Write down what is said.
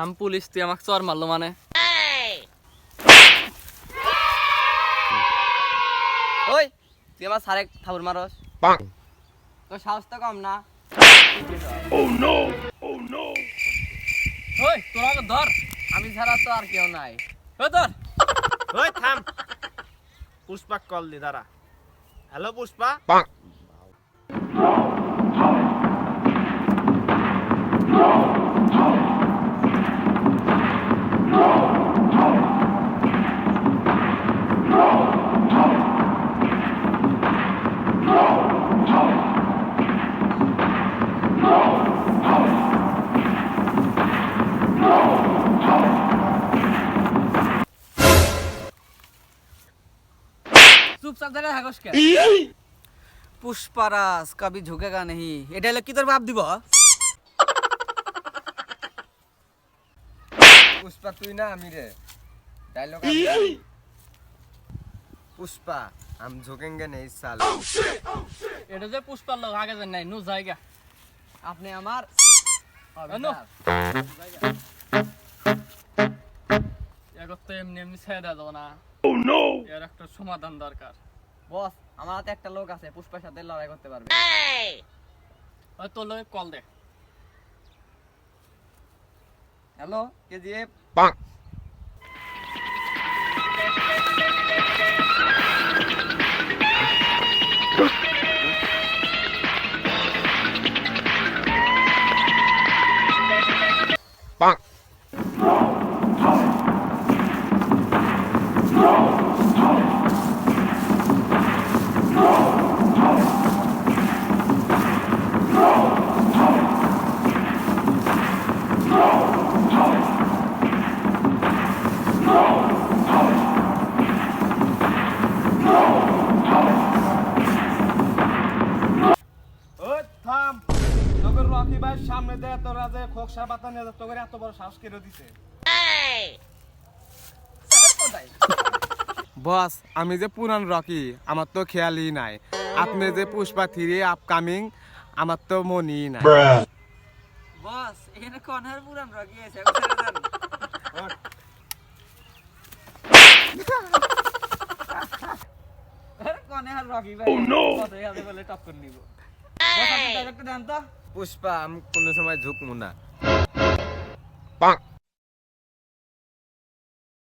আম police তুই আমাকে চর মারলো মানে। ওই তুই আমার সারে থাবুর মারস। তোর সাহস তো কম না। ওই তোরা আমাকে ধর। আমি ছাড়া তো আর কেউ নাই। ও ধর। ওই থাম। পুষ্পা কল দি দাঁড়া। হ্যালো পুষ্পা। চুপচাপ ধরে থাকস কে পুষ্পারাজ কবি ঝুঁকেগা নেহি। এটা হলে কি তোর বাপ দিব? পুষ্পা তুই না আমি রে। ডায়লগ পুষ্পা আম ঝুঁকেঙ্গে নেই সাল। এটা যে পুষ্পার লোক আগে যান নাই নু জায়গা আপনি আমার এমনি এমনি ছেড়ে দেওয়া না। এর একটা সমাধান দরকার। বস আমার হাতে একটা লোক আছে পুষ্পার সাথে লড়াই করতে পারবে। ওই তোর লোক কল দে। হ্যালো কেজিএফ? ভাই সামনে দে তোরা যে খোকসা পাতা নিয়ে তোকে এত বড় সাহস কেড়ে দিছে? বস আমি যে পুরান রকি আমার তো খেয়ালই নাই। আপনি যে পুষ্পা থ্রি আপকামিং আমার তো মনই নাই। বস এখানে কনহার পুরান রকি আছে? তো। পুষ্পা আমি কোনো সময় ঝুঁকমু না।